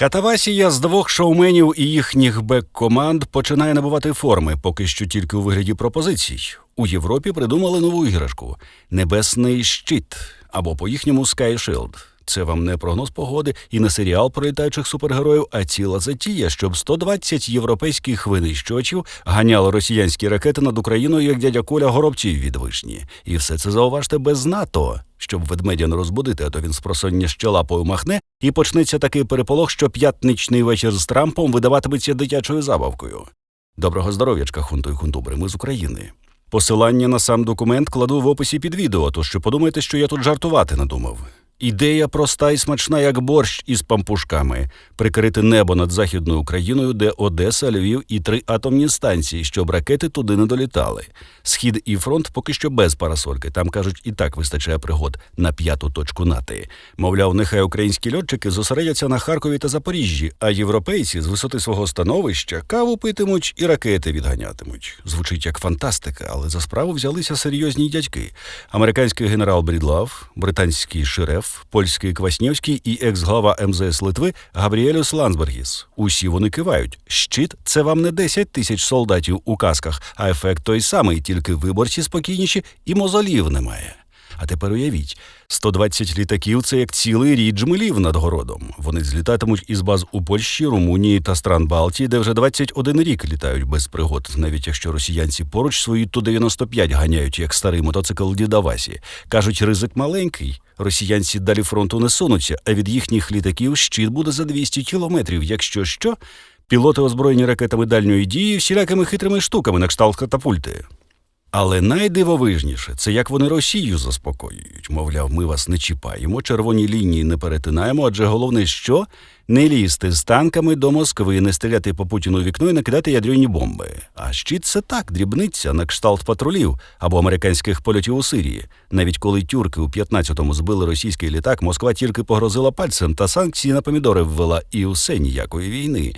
Катавасія з двох шоуменів і їхніх бек-команд починає набувати форми, поки що тільки у вигляді пропозицій. У Європі придумали нову іграшку небесний щит або по-їхньому Sky Shield. Це вам не прогноз погоди і не серіал про літаючих супергероїв, а ціла затія, щоб 120 європейських винищувачів ганяло росіянські ракети над Україною, як дядя Коля горобців від вишні. І все це зауважте без НАТО, щоб ведмедя не розбудити, а то він з просоння ще лапою махне, і почнеться такий переполох, що п'ятничний вечір з Трампом видаватиметься дитячою забавкою. Доброго здоров'ячка, хунту і хунтубри, ми з України. Посилання на сам документ кладу в описі під відео, то що подумайте, що я тут жартувати надумав. Ідея проста і смачна, як борщ із пампушками прикрити небо над західною Україною, де Одеса, Львів і три атомні станції, щоб ракети туди не долітали. Схід і фронт поки що без парасольки. Там кажуть, і так вистачає пригод на п'яту точку нати. Мовляв, нехай українські льотчики зосередяться на Харкові та Запоріжжі, а європейці з висоти свого становища каву питимуть і ракети відганятимуть. Звучить як фантастика, але за справу взялися серйозні дядьки. Американський генерал Брідлав, британський шереф, польський Кваснєвський і екс-глава МЗС Литви Габріелюс Лансбергіс. Усі вони кивають. Щит це вам не 10 тисяч солдатів у касках, а ефект той самий, тільки виборці спокійніші і мозолів немає. А тепер уявіть, 120 літаків це як цілий рід джмелів над городом. Вони злітатимуть із баз у Польщі, Румунії та стран Балтії, де вже 21 рік літають без пригод, навіть якщо росіянці поруч свої Ту-95 ганяють, як старий мотоцикл Діда Васі. Кажуть, ризик маленький. Росіянці далі фронту не сунуться, а від їхніх літаків щит буде за 200 кілометрів. Якщо що, пілоти озброєні ракетами дальньої дії всілякими хитрими штуками на кшталт катапульти. Але найдивовижніше це як вони Росію заспокоюють. Мовляв, ми вас не чіпаємо, червоні лінії не перетинаємо, адже головне, що не лізти з танками до Москви, не стріляти по Путіну вікно і накидати ядерні бомби. А щит це так, дрібниця на кшталт патрулів або американських польотів у Сирії. Навіть коли тюрки у 15-му збили російський літак, Москва тільки погрозила пальцем та санкції на помідори ввела і усе ніякої війни.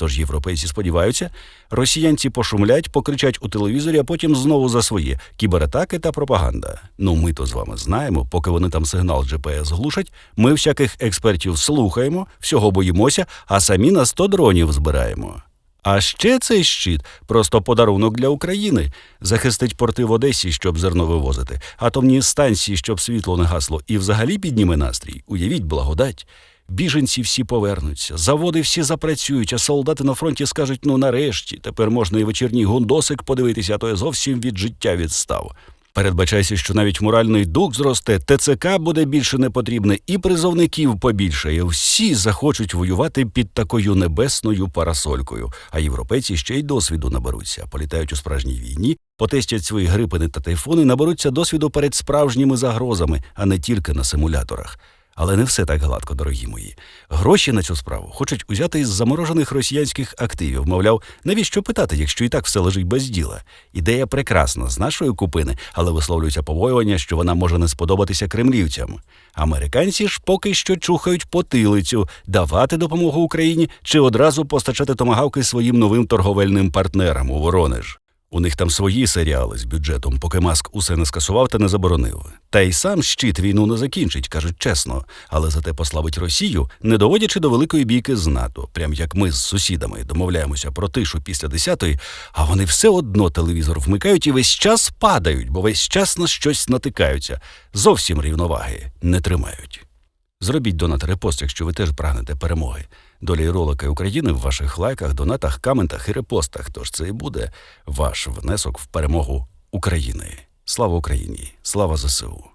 Тож європейці сподіваються, росіянці пошумлять, покричать у телевізорі, а потім знову за своє кібератаки та пропаганда. Ну ми то з вами знаємо, поки вони там сигнал GPS глушать. Ми всяких експертів слухаємо, всього боїмося, а самі на 100 дронів збираємо. А ще цей щит просто подарунок для України. Захистить порти в Одесі, щоб зерно вивозити, атомні станції, щоб світло не гасло, і взагалі підніме настрій. Уявіть, благодать. Біженці всі повернуться, заводи всі запрацюють, а солдати на фронті скажуть: ну нарешті, тепер можна і вечірній гундосик подивитися, а то я зовсім від життя відстав. Передбачайся, що навіть моральний дух зросте, ТЦК буде більше не потрібне, і призовників побільшає. Всі захочуть воювати під такою небесною парасолькою. А європейці ще й досвіду наберуться, політають у справжній війні, потестять свої грипини та тайфуни, наберуться досвіду перед справжніми загрозами, а не тільки на симуляторах. Але не все так гладко, дорогі мої. Гроші на цю справу хочуть узяти із заморожених росіянських активів. Мовляв, навіщо питати, якщо і так все лежить без діла? Ідея прекрасна з нашої купини, але висловлюється побоювання, що вона може не сподобатися кремлівцям. Американці ж поки що чухають потилицю, давати допомогу Україні чи одразу постачати томагавки своїм новим торговельним партнерам у Воронеж. У них там свої серіали з бюджетом, поки маск усе не скасував та не заборонив. Та й сам щит війну не закінчить, кажуть чесно, але зате послабить Росію, не доводячи до великої бійки з НАТО, прям як ми з сусідами домовляємося про тишу після десятої, а вони все одно телевізор вмикають і весь час падають, бо весь час на щось натикаються. Зовсім рівноваги не тримають. Зробіть донат репост, якщо ви теж прагнете перемоги. Долі ролика України в ваших лайках, донатах, коментах і репостах. Тож це і буде ваш внесок в перемогу України. Слава Україні! Слава ЗСУ!